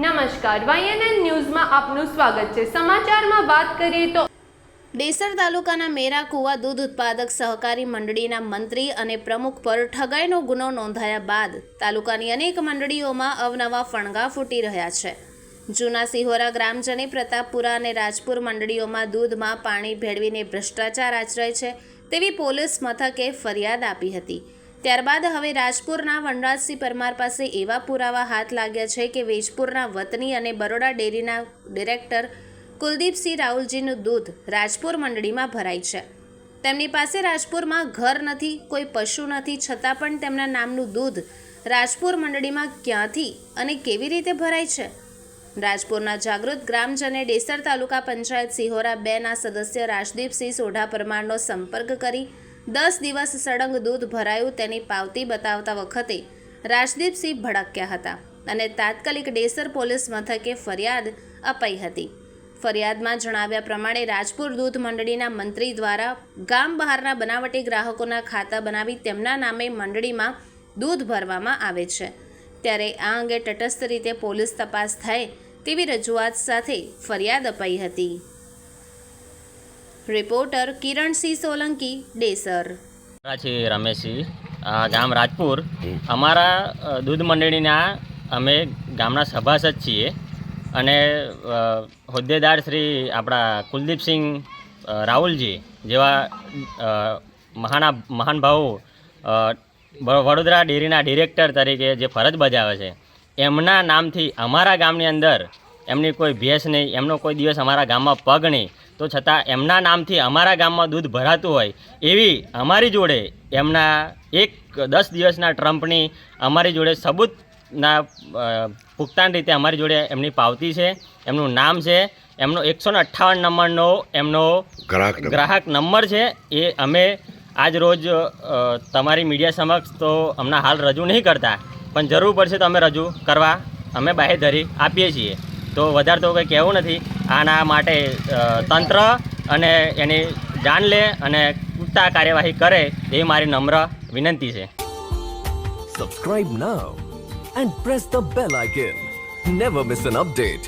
નમસ્કાર વાયએનએન ન્યૂઝમાં આપનું સ્વાગત છે. સમાચારમાં વાત કરીએ તો ડેસર તાલુકાના મેરા કુવા દૂધ ઉત્પાદક સહકારી મંડળીના મંત્રી અને પ્રમુખ પર ઠગાઈનો ગુનો નોંધાયા બાદ તાલુકાની અનેક મંડળીઓમાં અવનવા ફણગા ફૂટી રહ્યા છે. જૂના સિહોરા ગ્રામજને પ્રતાપપુરા અને રાજપુર મંડળીઓમાં દૂધમાં પાણી ભેળવીને ભ્રષ્ટાચાર આચરે છે તેવી પોલીસ મથકે ફરિયાદ આપી હતી. ત્યારબાદ હવે રાજપુરના વનરાજસિંહ પરમાર પાસે એવા પુરાવા હાથ લાગ્યા છે કે વેજપુરના વતની અને બરોડા ડેરીના ડિરેક્ટર કુલદીપસિંહ રાહુલજીનું દૂધ રાજપુર મંડળીમાં ભરાય છે. તેમની પાસે રાજપુરમાં ઘર નથી, કોઈ પશુ નથી, છતાં પણ તેમના નામનું દૂધ રાજપુર મંડળીમાં ક્યાંથી અને કેવી રીતે ભરાય છે? રાજપુરના જાગૃત ગ્રામજને ડેસર તાલુકા પંચાયત સિહોરા બેના સદસ્ય રાજદીપસિંહ સોઢા પરમારનો સંપર્ક કરી દસ દિવસ સળંગ દૂધ ભરાયું તેની પાવતી બતાવતા વખતે રાજદીપસિંહ ભડક્યા હતા અને તાત્કાલિક ડેસર પોલીસ મથકે ફરિયાદ અપાઈ હતી. ફરિયાદમાં જણાવ્યા પ્રમાણે રાજપુર દૂધ મંડળીના મંત્રી દ્વારા ગામ બહારના બનાવટી ગ્રાહકોના ખાતા બનાવી તેમના નામે મંડળીમાં દૂધ ભરવામાં આવે છે. ત્યારે આ અંગે તટસ્થ રીતે પોલીસ તપાસ થાય તેવી રજૂઆત સાથે ફરિયાદ અપાઈ હતી. રિપોર્ટર કિરણસિંહ સોલંકી ડેસર. છે રમેશસિંહ ગામ રાજપુર. અમારા દૂધ મંડળીના અમે ગામના સભાસદ છીએ. અને હોદ્દેદાર શ્રી આપણા કુલદીપસિંહ રાહુલજી જેવા મહાના મહાન ભાવો વડોદરા ડેરીના ડિરેક્ટર તરીકે જે ફરજ બજાવે છે એમના નામથી અમારા ગામની અંદર એમની કોઈ ભેંસ નહીં એમનો કોઈ દિવસ અમારા ગામમાં પગ નહીં. તો છતાં એમના નામથી અમારા ગામમાં દૂધ ભરાતું હોય એવી અમારી જોડે એમના એક દસ દિવસના ટ્રમ્પની અમારી જોડે સબૂતના ભુગતાન રીતે અમારી જોડે એમની પાવતી છે એમનું નામ છે એમનો એકસો ને અઠ્ઠાવન નંબરનો એમનો ગ્રાહક નંબર. છે એ અમે આજ રોજ તમારી મીડિયા સમક્ષ તો હમણાં હાલ રજૂ નહીં કરતા પણ જરૂર પડશે તો અમે રજૂ કરવા અમે બાહેધરી આપીએ છીએ તો વધારે તો કંઈ કહેવું નથી. આના માટે તંત્ર અને એની જાણ લે અને પૂરતા કાર્યવાહી કરે એ મારી નમ્ર વિનંતી છે. Subscribe now and press the bell icon never miss an update.